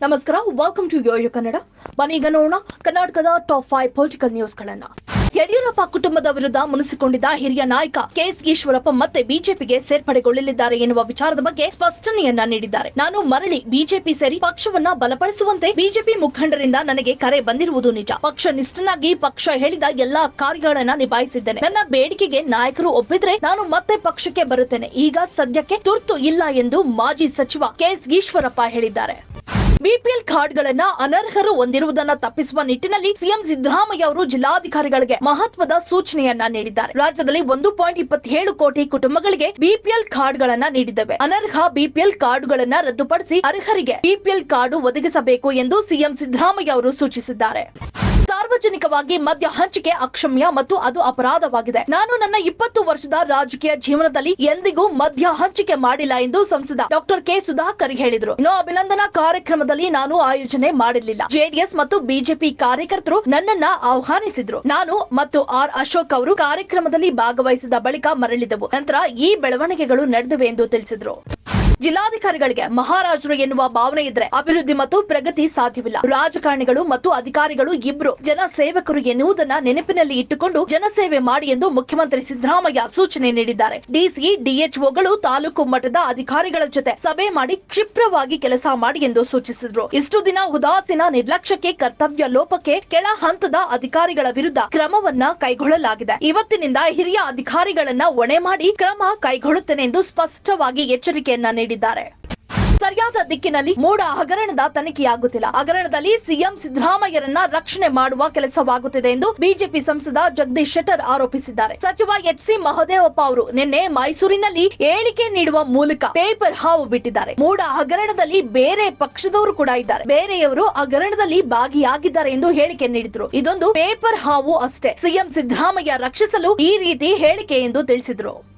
ನಮಸ್ಕಾರ welcome to Yoyo Kannada ಮನೀಗ ನೋಡೋಣ ಕರ್ನಾಟಕದ ಟಾಪ್ ಫೈವ್ ಪೊಲಿಟಿಕಲ್ ನ್ಯೂಸ್ಗಳನ್ನ ಯಡಿಯೂರಪ್ಪ ಕುಟುಂಬದ ವಿರುದ್ಧ ಮುನಿಸಿಕೊಂಡಿದ್ದ ಹಿರಿಯ ನಾಯಕ ಕೆಎಸ್ ಈಶ್ವರಪ್ಪ ಮತ್ತೆ ಬಿಜೆಪಿಗೆ ಸೇರ್ಪಡೆಗೊಳ್ಳಲಿದ್ದಾರೆ ಎನ್ನುವ ವಿಚಾರದ ಬಗ್ಗೆ ಸ್ಪಷ್ಟನೆಯನ್ನ ನೀಡಿದ್ದಾರೆ. ನಾನು ಮರಳಿ ಬಿಜೆಪಿ ಸೇರಿ ಪಕ್ಷವನ್ನ ಬಲಪಡಿಸುವಂತೆ ಬಿಜೆಪಿ ಮುಖಂಡರಿಂದ ನನಗೆ ಕರೆ ಬಂದಿರುವುದು ನಿಜ. ಪಕ್ಷ ನಿಷ್ಠನಾಗಿ ಪಕ್ಷ ಹೇಳಿದ ಎಲ್ಲಾ ಕಾರ್ಯಗಳನ್ನ ನಿಭಾಯಿಸಿದ್ದೇನೆ. ನನ್ನ ಬೇಡಿಕೆಗೆ ನಾಯಕರು ಒಪ್ಪಿದ್ರೆ ನಾನು ಮತ್ತೆ ಪಕ್ಷಕ್ಕೆ ಬರುತ್ತೇನೆ. ಈಗ ಸದ್ಯಕ್ಕೆ ತುರ್ತು ಇಲ್ಲ ಎಂದು ಮಾಜಿ ಸಚಿವ ಕೆಎಸ್ ಈಶ್ವರಪ್ಪ ಹೇಳಿದ್ದಾರೆ. ಬಿಪಿಎಲ್ ಕಾರ್ಡ್ಗಳನ್ನ ಅನರ್ಹರು ಹೊಂದಿರುವುದನ್ನ ತಪ್ಪಿಸುವ ನಿಟ್ಟಿನಲ್ಲಿ ಸಿಎಂ ಸಿದ್ದರಾಮಯ್ಯ ಅವರು ಜಿಲ್ಲಾಧಿಕಾರಿಗಳಿಗೆ ಮಹತ್ವದ ಸೂಚನೆಯನ್ನ ನೀಡಿದ್ದಾರೆ. ರಾಜ್ಯದಲ್ಲಿ ಒಂದು ಪಾಯಿಂಟ್ ಇಪ್ಪತ್ತೇಳು ಕೋಟಿ ಕುಟುಂಬಗಳಿಗೆ ಬಿಪಿಎಲ್ ಕಾರ್ಡ್ಗಳನ್ನ ನೀಡಿದ್ದೇವೆ. ಅನರ್ಹ ಬಿಪಿಎಲ್ ಕಾರ್ಡುಗಳನ್ನ ರದ್ದುಪಡಿಸಿ ಅರ್ಹರಿಗೆ ಬಿಪಿಎಲ್ ಕಾರ್ಡ್ ಒದಗಿಸಬೇಕು ಎಂದು ಸಿಎಂ ಸಿದ್ದರಾಮಯ್ಯ ಅವರು ಸೂಚಿಸಿದ್ದಾರೆ. ಸಾರ್ವಜನಿಕವಾಗಿ ಮದ್ಯ ಹಂಚಿಕೆ ಅಕ್ಷಮ್ಯ ಮತ್ತು ಅದು ಅಪರಾಧವಾಗಿದೆ. ನಾನು ನನ್ನ ಇಪ್ಪತ್ತು ವರ್ಷದ ರಾಜಕೀಯ ಜೀವನದಲ್ಲಿ ಎಂದಿಗೂ ಮದ್ಯ ಹಂಚಿಕೆ ಮಾಡಿಲ್ಲ ಎಂದು ಸಂಸದ ಡಾಕ್ಟರ್ ಕೆ ಸುಧಾಕರ್ ಹೇಳಿದರು. ಇನ್ನು ಅಭಿನಂದನಾ ಕಾರ್ಯಕ್ರಮದಲ್ಲಿ ನಾನು ಆಯೋಜನೆ ಮಾಡಿರಲಿಲ್ಲ. ಜೆಡಿಎಸ್ ಮತ್ತು ಬಿಜೆಪಿ ಕಾರ್ಯಕರ್ತರು ನನ್ನನ್ನ ಆಹ್ವಾನಿಸಿದ್ರು. ನಾನು ಮತ್ತು ಆರ್ ಅಶೋಕ್ ಅವರು ಕಾರ್ಯಕ್ರಮದಲ್ಲಿ ಭಾಗವಹಿಸಿದ ಬಳಿಕ ಮರಳಿದವು. ನಂತರ ಈ ಬೆಳವಣಿಗೆಗಳು ನಡೆದಿವೆ ಎಂದು ತಿಳಿಸಿದ್ರು. ಜಿಲ್ಲಾಧಿಕಾರಿಗಳಿಗೆ ಮಹಾರಾಜರು ಎನ್ನುವ ಭಾವನೆ ಇದ್ರೆ ಅಭಿವೃದ್ಧಿ ಮತ್ತು ಪ್ರಗತಿ ಸಾಧ್ಯವಿಲ್ಲ. ರಾಜಕಾರಣಿಗಳು ಮತ್ತು ಅಧಿಕಾರಿಗಳು ಇಬ್ರು ಜನ ಸೇವಕರು ಎನ್ನುವುದನ್ನ ನೆನಪಿನಲ್ಲಿ ಇಟ್ಟುಕೊಂಡು ಜನಸೇವೆ ಮಾಡಿ ಎಂದು ಮುಖ್ಯಮಂತ್ರಿ ಸಿದ್ದರಾಮಯ್ಯ ಸೂಚನೆ ನೀಡಿದ್ದಾರೆ. ಡಿಸಿ, ಡಿಎಚ್ಒಗಳು ತಾಲೂಕು ಮಟ್ಟದ ಅಧಿಕಾರಿಗಳ ಜೊತೆ ಸಭೆ ಮಾಡಿ ಕ್ಷಿಪ್ರವಾಗಿ ಕೆಲಸ ಮಾಡಿ ಎಂದು ಸೂಚಿಸಿದ್ರು. ಇಷ್ಟು ದಿನ ಉದಾಸೀನ ನಿರ್ಲಕ್ಷ್ಯಕ್ಕೆ ಕರ್ತವ್ಯ ಲೋಪಕ್ಕೆ ಕೆಳ ಹಂತದ ಅಧಿಕಾರಿಗಳ ವಿರುದ್ಧ ಕ್ರಮವನ್ನ ಕೈಗೊಳ್ಳಲಾಗಿದೆ. ಇವತ್ತಿನಿಂದ ಹಿರಿಯ ಅಧಿಕಾರಿಗಳನ್ನ ಹೊಣೆ ಮಾಡಿ ಕ್ರಮ ಕೈಗೊಳ್ಳುತ್ತೇನೆ ಎಂದು ಸ್ಪಷ್ಟವಾಗಿ ಎಚ್ಚರಿಕೆಯನ್ನ ನೀಡಿದ್ದಾರೆ. ಸರಿಯಾದ ದಿಕ್ಕಿನಲ್ಲಿ ಮೂಡ ಹಗರಣದ ತನಿಖೆಯಾಗುತ್ತಿಲ್ಲ. ಹಗರಣದಲ್ಲಿ ಸಿಎಂ ಸಿದ್ದರಾಮಯ್ಯರನ್ನ ರಕ್ಷಣೆ ಮಾಡುವ ಕೆಲಸವಾಗುತ್ತಿದೆ ಎಂದು ಬಿಜೆಪಿ ಸಂಸದ ಜಗದೀಶ್ ಶೆಟ್ಟರ್ ಆರೋಪಿಸಿದ್ದಾರೆ. ಸಚಿವ ಎಚ್ ಸಿ ಮಹದೇವಪ್ಪ ಅವರು ನಿನ್ನೆ ಮೈಸೂರಿನಲ್ಲಿ ಹೇಳಿಕೆ ನೀಡುವ ಮೂಲಕ ಪೇಪರ್ ಹಾವು ಬಿಟ್ಟಿದ್ದಾರೆ. ಮೂಡ ಹಗರಣದಲ್ಲಿ ಬೇರೆ ಪಕ್ಷದವರು ಕೂಡ ಇದ್ದಾರೆ. ಬೇರೆಯವರು ಹಗರಣದಲ್ಲಿ ಭಾಗಿಯಾಗಿದ್ದಾರೆ ಎಂದು ಹೇಳಿಕೆ ನೀಡಿದ್ರು. ಇದೊಂದು ಪೇಪರ್ ಹಾವು ಅಷ್ಟೇ. ಸಿಎಂ ಸಿದ್ದರಾಮಯ್ಯ ರಕ್ಷಿಸಲು ಈ ರೀತಿ ಹೇಳಿಕೆ ಎಂದು ತಿಳಿಸಿದ್ರು.